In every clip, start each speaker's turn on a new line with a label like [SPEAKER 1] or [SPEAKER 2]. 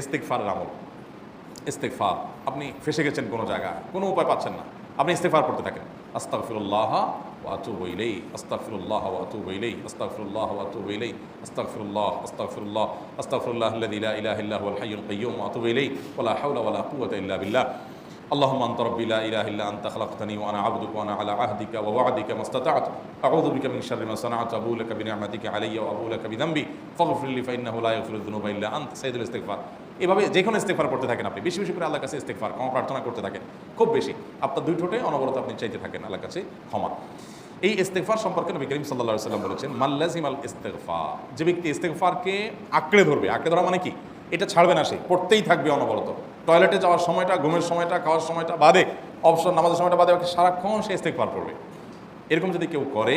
[SPEAKER 1] ইস্তেকফারের আমল ইস্তেকফার আপনি ফেসে গেছেন কোনো জায়গায় কোনো উপায় পাচ্ছেন না আপনি ইস্তেকফার করতে থাকেন আস্তাগফিরুল্লাহ ওয়া আতুবু ইলাইহি আস্তাগফিরুল্লাহ ওয়া আতুবু ইলাইহি আস্তাগফিরুল্লাহ ওয়া আতুবু ইলাইহি আস্তাগফিরুল্লাহ আস্তাগফিরুল্লাহ আস্তাগফিরুল্লাহ আল্লাযী লা ইলাহা ইল্লা হুয়াল হাইয়ুল কাইয়্যুম ওয়া আতুবু ইলাইহি ওয়া লা হাওলা ওয়া লা কুওয়াতা ইল্লা বিল্লাহ اللهم انت ربي لا اله الا انت خلقتني وانا عبدك وانا على عهدك ووعدك ما استطعت اعوذ بك من شر ما صنعت ابو لك بنعمتك علي وابو لك بذنبي فاغفر لي فانه لا يغفر الذنوب الا انت سيد الاستغفار এভাবে যে কোনো ইস্তেকফার করতে থাকেন আপনি। বেশি বেশি করে আল্লাহর কাছে ইস্তেকফার ক্ষমা প্রার্থনা করতে থাকেন। খুব বেশি। আপনার দুই ঠোঁটে অনবরত আপনি চাইতে থাকেন আল্লাহর কাছে ক্ষমা। এই ইস্তেকফার সম্পর্কে নবী করিম সাল্লাহ সাল্লাম বলেছেন মাল্লাজিম আল ইস্তেকফার যে ব্যক্তি ইস্তেকফারকে আঁকড়ে ধরবে, আঁকড়ে ধরা মানে কি? এটা ছাড়বে না সে, পড়তেই থাকবে অনবরত। টয়লেটে যাওয়ার সময়টা, ঘুমের সময়টা, খাওয়ার সময়টা বাদে, অবসর, নামাজের সময়টা বাদে সারাক্ষণ সে ইস্তেকফার করবে এরকম যদি কেউ করে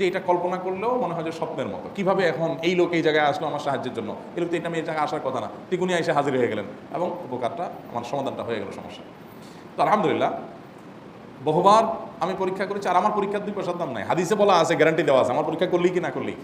[SPEAKER 1] যে এটা কল্পনা করলেও মনে হয় যে স্বপ্নের মতো। কীভাবে এখন এই লোক এই জায়গায় আসলো আমার সাহায্যের জন্য? এই লোক তো এটা আমি এই জায়গায় আসার কথা না। তিকুনি এসে হাজির হয়ে গেলেন এবং উপকারটা, আমার সমাধানটা হয়ে গেল সমস্যা। তো আলহামদুলিল্লাহ, বহুবার আমি পরীক্ষা করেছি আর আমার পরীক্ষার দুই পয়সার দাম নাই। হাদিসে বলা আছে গ্যারান্টি দেওয়া আছে। আমার পরীক্ষা করলি কি না করলেই